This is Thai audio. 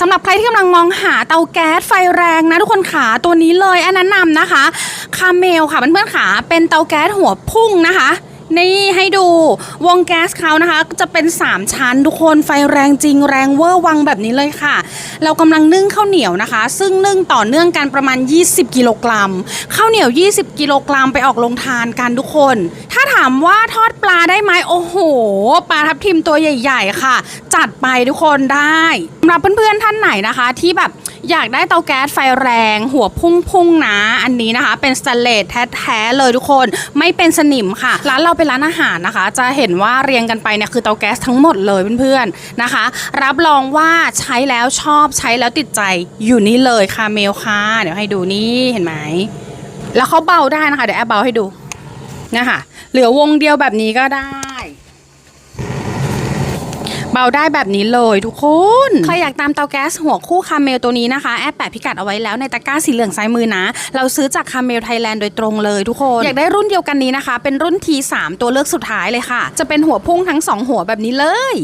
สำหรับใครที่กำลังมองหาเตาแก๊สไฟแรงนะทุกคนขาตัวนี้เลยอันแนะนำนะคะ คาเมลค่ะเพื่อนๆขาเป็นเตาแก๊สหัวพุ่งนะคะ นี่ วงแก๊สเขานะคะจะเป็น 3 ชั้นทุกคนไฟแรงจริงแรงเวอร์วังแบบนี้เลยค่ะ เรากำลังนึ่งข้าวเหนียวนะคะ ซึ่งนึ่งต่อเนื่องกันประมาณ 20 กิโลกรัมข้าวเหนียว 20 กิโลกรัมไปออกลงทานกันทุกคน ถ้าถามว่าทอดปลาได้ไหมโอ้โห ปลาทับทิมตัวใหญ่ ๆ ค่ะ จัดไปทุกคนได้สำหรับเพื่อนๆท่านไหนนะคะ ที่แบบ อยากได้เตาแก๊สไฟแรงหัวพุ่งๆนะอันนี้นะคะ เป็นสแตนเลสแท้ๆเลยทุกคนไม่เป็นสนิมค่ะ ร้านเราเป็นร้านอาหารนะคะ จะเห็นว่าเรียงกันไปเนี่ยคือเตาแก๊สทั้งหมดเลยเพื่อนๆนะคะ รับรองว่าใช้แล้วชอบใช้แล้วติดใจอยู่นี่เลยคาเมลค่ะ เดี๋ยวให้ดูนี่เห็นไหมแล้วเขาเบาได้นะคะเดี๋ยวแอบเบาให้ดูนะคะเหลือวงเดียวแบบนี้ก็ได้ เบาได้แบบนี้เลยทุกคน ใครอยากตามเตาแก๊สหัวคู่คาเมลตัวนี้นะคะแอบแปะพิกัดเอาไว้แล้วในตะกร้าสีเหลืองซ้ายมือนะ เราซื้อจากคาเมลไทยแลนด์โดยตรงเลยทุกคน อยากได้รุ่นเดียวกันนี้นะคะ เป็นรุ่น T3 ตัวเลือกสุดท้ายเลยค่ะ จะเป็นหัวพุ่งทั้ง 2 หัวแบบนี้เลย